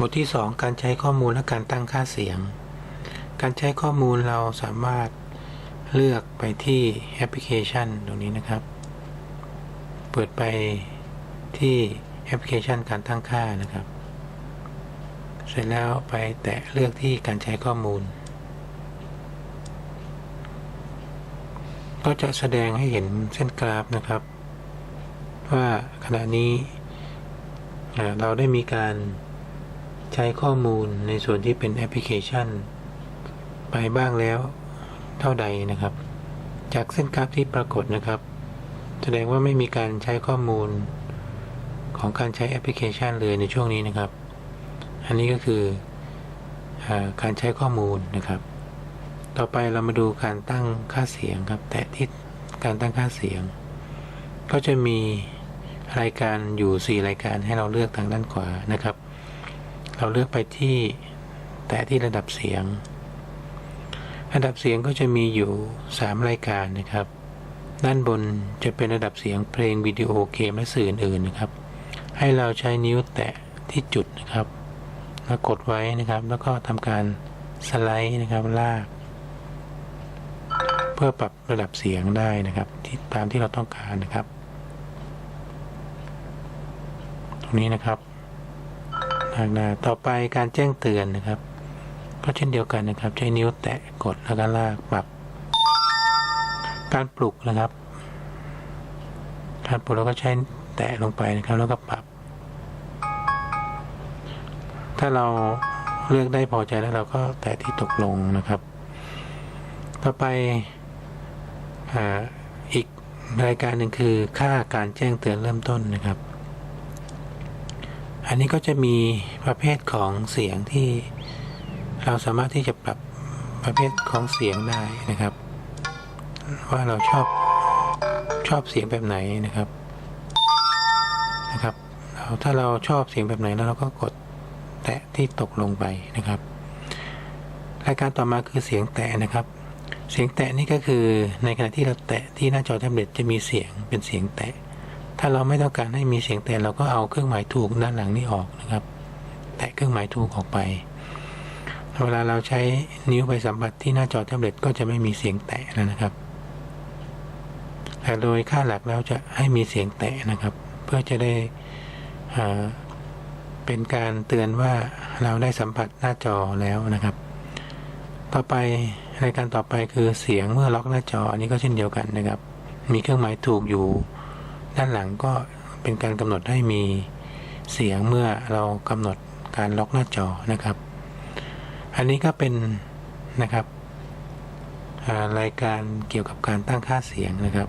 บทที่ 2 การใช้ข้อมูลและการตั้งค่าเสียง การใช้ข้อมูลเราสามารถเลือกไปที่แอปพลิเคชันตรงนี้นะครับ เปิดไปที่แอปพลิเคชันการตั้งค่านะครับ เสร็จแล้วไปแตะเลือกที่การใช้ข้อมูล ก็จะแสดงให้เห็นเส้นกราฟนะครับ ว่าขณะนี้เราได้มีการ ใช้ข้อมูลในส่วนที่เป็นแอปพลิเคชัน ไปบ้างแล้วเท่าใดนะครับ จากเส้นกราฟที่ปรากฏนะครับ แสดงว่าไม่มีการใช้ข้อมูลของการใช้แอปพลิเคชันเลยในช่วงนี้นะครับ อันนี้ก็คืออการใช้ข้อมูลนะครับ ต่อไปเรามาดูการตั้งค่าเสียงครับ แต่ที่การตั้งค่าเสียง ก็จะมีรายการอยู่ 4 รายการให้เราเลือกทางด้านขวานะครับ เราเลือกไปที่แตะที่ระดับเสียง ระดับเสียงก็จะมีอยู่ 3 รายการนะครับ ด้านบนจะเป็นระดับเสียงเพลงวิดีโอเกมและสื่ออื่นๆนะครับ ให้เราใช้นิ้วแตะที่จุดนะครับแล้วกดไว้นะครับ แล้วก็ทำการสไลด์นะครับลาก เพื่อปรับระดับเสียงได้นะครับที่ตามที่เราต้องการนะครับ ตรงนี้นะครับางหน้า ต่อไปการแจ้งเตือนนะครับ ก็เช่นเดียวกันนะครับ ใช้นิ้วแตะกดแล้วก็ลากปรับ การปลุกนะครับการปลุกเราก็ใช้แตะลงไปนะครับ แล้วก็ปรับ ถ้าเราเลือกได้พอใจแล้วเราก็แตะที่ตกลงนะครับ ต่อไปอาอีกรายการหนึ่งคือค่าการแจ้งเตือนเริ่มต้นนะครับ อันนี้ก็จะมีประเภทของเสียงที่เราสามารถที่จะปรับประเภทของเสียงได้นะครับ ว่าเราชอบชอบเสียงแบบไหนนะครับนะครับถ้าเราชอบเสียงแบบไหนแล้วเราก็กดแตะที่ตกลงไปนะครับรายการต่อมาคือเสียงแตะนะครับ เสียงแตะนี่ก็คือในขณะที่เราแตะที่หน้าจอแท็บเล็ตจะมีเสียงเป็นเสียงแตะ ถ้าเราไม่ต้องการให้มีเสียงแตะเราก็เอาเครื่องหมายถูกด้านหลังนี้ออกนะครับ แตะเครื่องหมายถูกออกไป เวลาเราใช้นิ้วไปสัมผัสที่หน้าจอแท็บเล็ตก็จะไม่มีเสียงแตะแล้วนะครับแต่โดยค่าหลักแล้วจะให้มีเสียงแตะนะครับ เพื่อจะได้เป็นการเตือนว่าเราได้สัมผัสหน้าจอแล้วนะครับ ต่อไปรายการต่อไปคือเสียงเมื่อล็อกหน้าจออันนี้ก็เช่นเดียวกันนะครับ มีเครื่องหมายถูกอยู่ ด้านหลังก็เป็นการกำหนดให้มีเสียงเมื่อเรากำหนดการล็อกหน้าจอนะครับ อันนี้ก็เป็นนะครับรายการเกี่ยวกับการตั้งค่าเสียงนะครับ